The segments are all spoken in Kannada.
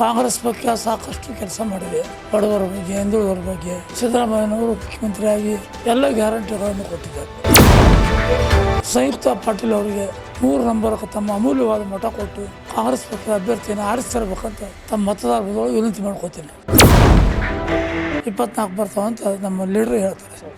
ಕಾಂಗ್ರೆಸ್ ಪಕ್ಷ ಸಾಕಷ್ಟು ಕೆಲಸ ಮಾಡಿದೆ. ಬಡವರ ಬಗ್ಗೆ, ಹಿಂದುಳಿದವರ ಬಗ್ಗೆ, ಸಿದ್ದರಾಮಯ್ಯನವರು ಮುಖ್ಯಮಂತ್ರಿಯಾಗಿ ಎಲ್ಲ ಗ್ಯಾರಂಟಿಗಳನ್ನು ಕೊಟ್ಟಿದ್ದಾರೆ. ಸಂಯುಕ್ತ ಪಾಟೀಲ್ ಅವರಿಗೆ ಮೂರು ನಂಬರ್ ತಮ್ಮ ಅಮೂಲ್ಯವಾದ ಮಠ ಕೊಟ್ಟು ಕಾಂಗ್ರೆಸ್ ಪಕ್ಷದ ಅಭ್ಯರ್ಥಿಯನ್ನು ಆರಿಸ್ತರಬೇಕಂತ ತಮ್ಮ ಮತದಾರರೊಳಗೆ ವಿನಂತಿ ಮಾಡ್ಕೋತೀನಿ. ಇಪ್ಪತ್ನಾಲ್ಕು ಬರ್ತಾವಂತ ನಮ್ಮ ಲೀಡರ್ ಹೇಳ್ತಾರೆ.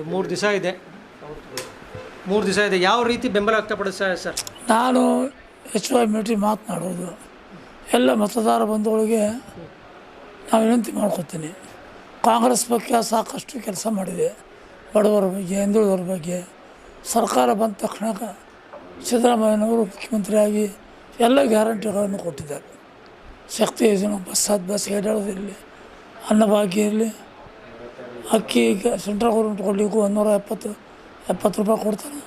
ಮೂರು ದಿವಸ ಇದೆ. ಮೂರು ದಿವಸ ಇದೆ. ಯಾವ ರೀತಿ ಬೆಂಬಲ ವ್ಯಕ್ತಪಡಿಸ್ತಾರೆ ಸರ್? ನಾನು ಎಚ್ ವೈ ಮೀಟಿಂಗ್ ಮಾತನಾಡೋದು. ಎಲ್ಲ ಮತದಾರ ಬಂಧುಗಳಿಗೆ ನಾವು ವಿನಂತಿ ಮಾಡ್ಕೊತೀನಿ. ಕಾಂಗ್ರೆಸ್ ಬಗ್ಗೆ ಸಾಕಷ್ಟು ಕೆಲಸ ಮಾಡಿದೆ. ಬಡವರ ಬಗ್ಗೆ, ಹಿಂದುಳಿದವ್ರ ಬಗ್ಗೆ. ಸರ್ಕಾರ ಬಂದ ತಕ್ಷಣ ಸಿದ್ದರಾಮಯ್ಯನವರು ಮುಖ್ಯಮಂತ್ರಿಯಾಗಿ ಎಲ್ಲ ಗ್ಯಾರಂಟಿಗಳನ್ನು ಕೊಟ್ಟಿದ್ದಾರೆ. ಶಕ್ತಿ ಯೋಜನೆ, ಬಸ್ ಬಸ್ ಏಡಾಡೋದಿರಲಿ ಅನ್ನಭಾಗ್ಯ ಇರಲಿ ಅಕ್ಕಿ ಸೆಂಟ್ರಲ್ ಗೌರ್ಮೆಂಟ್ ಕೊಡಲಿಕ್ಕೂ ಒಂದೂರ ಎಪ್ಪತ್ತು ಎಪ್ಪತ್ತು ರೂಪಾಯಿ ಕೊಡ್ತಾರೆ.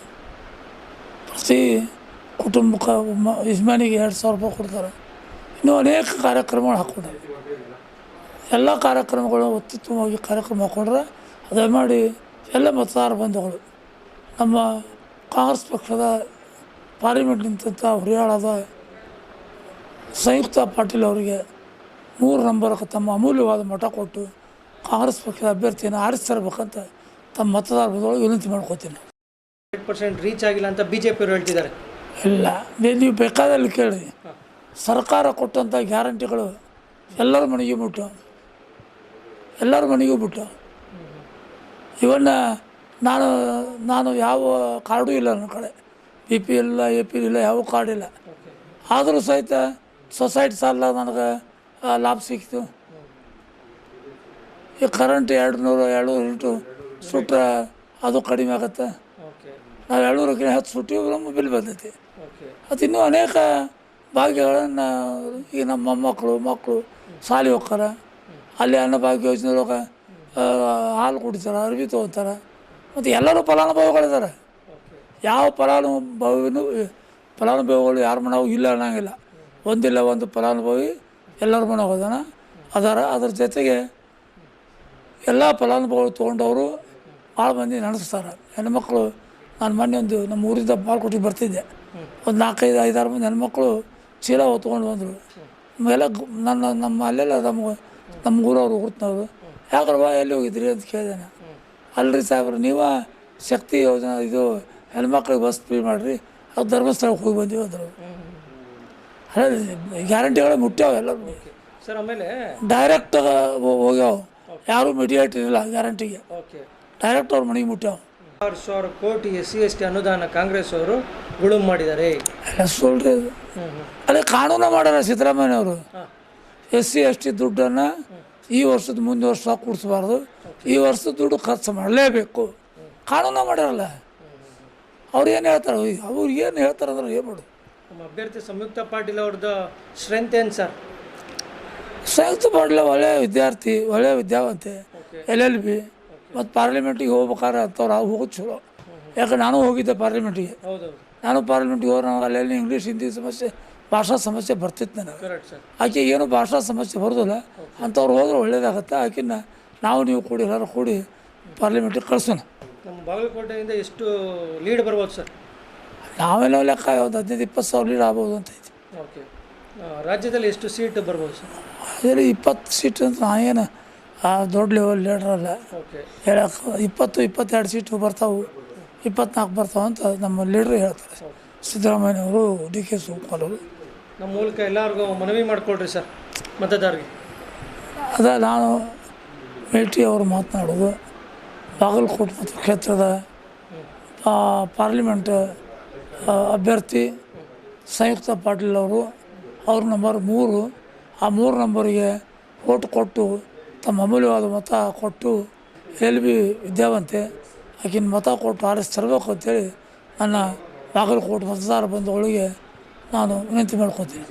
ಪ್ರತಿ ಕುಟುಂಬಕ್ಕೆ ಯಜಮಾನಿಗೆ ಎರಡು ಸಾವಿರ ರೂಪಾಯಿ ಕೊಡ್ತಾರೆ. ಇನ್ನೂ ಅನೇಕ ಕಾರ್ಯಕ್ರಮಗಳು ಹಾಕ್ಕೊಂಡ್ರೆ ಎಲ್ಲ ಕಾರ್ಯಕ್ರಮಗಳು ಅತ್ಯುತ್ತಮವಾಗಿ ಕಾರ್ಯಕ್ರಮ ಹಾಕ್ಕೊಂಡ್ರೆ ಅದೇ ಮಾಡಿ ಎಲ್ಲ ಮತದಾರ ಬಂಧುಗಳು, ನಮ್ಮ ಕಾಂಗ್ರೆಸ್ ಪಕ್ಷದ ಪಾರ್ಲಿಮೆಂಟ್ ನಿಂತಂಥ ಹುರಿಯಾಳದ ಸಂಯುಕ್ತ ಪಾಟೀಲ್ ಅವರಿಗೆ ಮೂರು ನಂಬರ್ಗೆ ತಮ್ಮ ಅಮೂಲ್ಯವಾದ ಮಠ ಕೊಟ್ಟು ಕಾಂಗ್ರೆಸ್ ಪಕ್ಷದ ಅಭ್ಯರ್ಥಿಯನ್ನು ಆರಿಸ್ತಿರ್ಬೇಕಂತ ತಮ್ಮ ಮತದಾರ ವಿನಂತಿ ಮಾಡ್ಕೋತೀನಿ. ಪರ್ಸೆಂಟ್ ರೀಚ್ ಆಗಿಲ್ಲ ಅಂತ ಬಿ ಜೆ ಪಿಯವರು ಹೇಳ್ತಿದ್ದಾರೆ. ಇಲ್ಲ ನೀವು ಬೇಕಾದಲ್ಲಿ ಕೇಳಿ. ಸರ್ಕಾರ ಕೊಟ್ಟಂಥ ಗ್ಯಾರಂಟಿಗಳು ಎಲ್ಲರ ಮನೆಗೂ ಬಿಟ್ಟು ಎಲ್ಲರ ಮನೆಗೂ ಬಿಟ್ಟು ಇವನ್ನ ನಾನು ನಾನು ಯಾವ ಕಾರ್ಡು ಇಲ್ಲ ನನ್ನ ಕಡೆ. ಬಿ ಪಿ ಇಲ್ಲ ಎ ಪಿ ಇಲ್ಲ ಯಾವ ಕಾರ್ಡ್ ಇಲ್ಲ. ಆದರೂ ಸಹಿತ ಸೊಸೈಟಿ ಸಾಲ ನನಗೆ ಲಾಭ ಸಿಕ್ತು ಈ ಕರೆಂಟ್ ಎರಡು ನೂರು ಎರಡು ಇಂಟು ಸುಟ್ರೆ ಅದು ಕಡಿಮೆ ಆಗುತ್ತೆ. ನಾವು ಏಳ್ನೂರಕ್ಕಿಂತ ಹತ್ತು ಸುಟ್ಟಿ ನಮ್ಮ ಬಿಲ್ ಬಂದೈತಿ. ಮತ್ತು ಇನ್ನೂ ಅನೇಕ ಭಾಗ್ಯಗಳನ್ನು ಈಗ ನಮ್ಮ ಮೊಮ್ಮಕ್ಕಳು ಮಕ್ಕಳು ಶಾಲೆ ಹೋಗ್ತಾರೆ. ಅಲ್ಲಿ ಅನ್ನಭಾಗ್ಯ ಆ, ಹಾಲು ಕುಡಿತಾರೆ ಅರ್ಬಿ ತೊಗೊತಾರೆ. ಮತ್ತು ಎಲ್ಲರೂ ಫಲಾನುಭವಿಗಳಿದ್ದಾರೆ ಯಾವ ಫಲಾನುಭವಿನೂ ಫಲಾನುಭವಿಗಳು ಯಾರ ಮನೆಗೂ ಇಲ್ಲ ಅನ್ನೋಂಗಿಲ್ಲ. ಒಂದಿಲ್ಲ ಒಂದು ಫಲಾನುಭವಿ ಎಲ್ಲರ ಮನೆಗೆ ಹೋದಾನ. ಅದರ ಅದ್ರ ಜೊತೆಗೆ ಎಲ್ಲ ಫಲಾನುಭವಿಗಳು ತೊಗೊಂಡವರು ಭಾಳ ಮಂದಿ ನಡೆಸ್ತಾರೆ. ಹೆಣ್ಮಕ್ಳು ನಾನು ಮೊನ್ನೆ ಒಂದು ನಮ್ಮ ಊರಿಂದ ಬಾಲ್ಕೋಟಿಗೆ ಬರ್ತಿದ್ದೆ. ಒಂದು ನಾಲ್ಕೈದು ಐದಾರು ಮಂದಿ ಹೆಣ್ಮಕ್ಳು ಚೀಲ ಹೊತ್ಕೊಂಡು ಬಂದರು. ಎಲ್ಲ ನನ್ನ ನಮ್ಮ ಅಲ್ಲೆಲ್ಲ ನಮ್ಮ ನಮ್ಮ ಊರವ್ರು ಯಾಕ್ರ ಬಾ ಎಲ್ಲಿ ಹೋಗಿದ್ರಿ ಅಂತ ಕೇಳಿದೆ ನಾನು ಅಲ್ರಿ ಸಾಹೇಬ್ರು ನೀವು ಶಕ್ತಿ ಯೋಜನೆ ಇದು ಹೆಣ್ಮಕ್ಳಿಗೆ ಬಸ್ ಫ್ರೀ ಮಾಡಿರಿ ಅದು ಧರ್ಮಸ್ಥಳಕ್ಕೆ ಹೋಗಿ ಬಂದಿವಿ ಅಂದರು. ಗ್ಯಾರಂಟಿಗಳು ಮುಟ್ಟ್ಯಾವ ಎಲ್ಲರೂ ಸರ್ ಆಮೇಲೆ ಡೈರೆಕ್ಟ್ ಹೋಗ್ಯಾವ. ಯಾರೂ ಮೀಡಿಯೇಟ್ ಇರಲ್ಲ ಗ್ಯಾರಂಟಿಗೆ ಡೈರೆಕ್ಟ್ ಅವ್ರ ಮನೆಗೆ ಮುಟ್ಟ ಆರು ಸಾವಿರ ಕೋಟಿ ಎಸ್ ಸಿ ಎಸ್ ಟಿ ಅನುದಾನ ಕಾಂಗ್ರೆಸ್ ಅವರು ಗುಳುಮ್ ಮಾಡಿದ್ದಾರೆ. ಸುಳ್ರಿ ಅದು ಅದೇ ಕಾನೂನು ಮಾಡ್ಯಾರ ಸಿದ್ದರಾಮಯ್ಯ ಅವರು ಎಸ್ ಸಿ ಎಸ್ ಟಿ ದುಡ್ಡನ್ನು ಈ ವರ್ಷದ ಮುಂದೆ ವರ್ಷ ಕೂಡಿಸ್ಬಾರ್ದು. ಈ ವರ್ಷದ ದುಡ್ಡು ಖರ್ಚು ಮಾಡಲೇಬೇಕು. ಕಾನೂನು ಮಾಡ್ಯಾರಲ್ಲ ಅವ್ರು ಏನು ಹೇಳ್ತಾರೆ ಅವ್ರು ಏನು ಹೇಳ್ತಾರೆ ಅಂದ್ರೆ ಏನು ನಮ್ಮ ಅಭ್ಯರ್ಥಿ ಸಂಯುಕ್ತ ಪಾಟೀಲ್ ಅವ್ರದ್ದು ಸ್ಟ್ರೆಂತ್ ಏನು ಸರ್ ಸಂಯುಕ್ತ ಪಾಟೀಲ ಒಳ್ಳೆಯ ವಿದ್ಯಾರ್ಥಿ ಒಳ್ಳೆಯ ವಿದ್ಯಾವಂತೆ. ಎಲ್ ಎಲ್ ಬಿ ಮತ್ತು ಪಾರ್ಲಿಮೆಂಟಿಗೆ ಹೋಗ್ಬೇಕಾದ್ರೆ ಅಂಥವ್ರು ಅವ್ರು ಹೋಗೋದು ಚಲೋ. ಯಾಕಂದ್ರೆ ನಾನು ಹೋಗಿದ್ದೆ ಪಾರ್ಲಿಮೆಂಟಿಗೆ ನಾನು ಪಾರ್ಲಿಮೆಂಟಿಗೆ ಹೋದ್ರೆ ನಾವು ಅಲ್ಲೆಲ್ಲಿ ಇಂಗ್ಲೀಷ್ ಹಿಂದಿ ಸಮಸ್ಯೆ ಭಾಷಾ ಸಮಸ್ಯೆ ಬರ್ತಿತ್ತು ನನಗೆ. ಆಕೆ ಏನು ಭಾಷಾ ಸಮಸ್ಯೆ ಬರೋದಿಲ್ಲ. ಅಂಥವ್ರು ಹೋದ್ರೆ ಒಳ್ಳೇದಾಗತ್ತೆ. ಆಕಿನ ನಾವು ನೀವು ಕೂಡಿ ಎಲ್ಲರೂ ಕೂಡಿ ಪಾರ್ಲಿಮೆಂಟಿಗೆ ಕಳ್ಸೋಣ. ನಮ್ಮ ಬಾಗಲಕೋಟೆಯಿಂದ ಎಷ್ಟು ಲೀಡ್ ಬರ್ಬೋದು ಸರ್ ನಾವೆಲ್ಲ ಲೆಕ್ಕ ಒಂದು ಹದಿನೈದು ಇಪ್ಪತ್ತು ಸಾವಿರ ಲೀಡ್ ಆಗ್ಬೋದು ಅಂತ ಐತಿ. ಓಕೆ ರಾಜ್ಯದಲ್ಲಿ ಎಷ್ಟು ಸೀಟ್ ಬರ್ಬೋದು ಸರ್ ಅದರಲ್ಲಿ ಇಪ್ಪತ್ತು ಸೀಟ್ ಅಂತ ನಾನೇನು ಆ ದೊಡ್ಡ ಲೆವೆಲ್ ಲೀಡ್ರಲ್ಲ ಹೇಳಕ್ಕೆ ಇಪ್ಪತ್ತು ಇಪ್ಪತ್ತೆರಡು ಸೀಟು ಬರ್ತಾವೆ ಇಪ್ಪತ್ನಾಲ್ಕು ಬರ್ತಾವೆ ಅಂತ ನಮ್ಮ ಲೀಡ್ರ್ ಹೇಳ್ತಾರೆ. ಸಿದ್ದರಾಮಯ್ಯನವರು ಡಿ ಕೆ ಶಿವಕುಮಾರ್ ಅವರು. ನಮ್ಮ ಮೂಲಕ ಎಲ್ಲರಿಗೂ ಮನವಿ ಮಾಡಿಕೊಡ್ರಿ ಸರ್ ಮತದಾರರಿಗೆ. ಅದ ನಾನು ಮೇಟಿ ಅವರು ಮಾತನಾಡೋದು. ಬಾಗಲಕೋಟೆ ಮತ್ತು ಕ್ಷೇತ್ರದ ಪಾರ್ಲಿಮೆಂಟ್ ಅಭ್ಯರ್ಥಿ ಸಂಯುಕ್ತ ಪಾಟೀಲ್ ಅವರು. ಅವ್ರ ನಂಬರ್ ಮೂರು. ಆ ಮೂರು ನಂಬರಿಗೆ ಓಟ್ ಕೊಟ್ಟು ತಮ್ಮ ಅಮೂಲ್ಯವಾದ ಮತ ಕೊಟ್ಟು ಎಲ್ ಬಿ ವಿದ್ಯಾವಂತೆ ಆಕಿನ ಮತ ಕೊಟ್ಟು ಆರಿಸಿ ತರಬೇಕು ಅಂತೇಳಿ ನನ್ನ ಬಾಗಲಕೋಟೆ ಮತದಾರ ಬಂಧುಗಳಿಗೆ ನಾನು ವಿನಂತಿ ಮಾಡ್ಕೊತೀನಿ.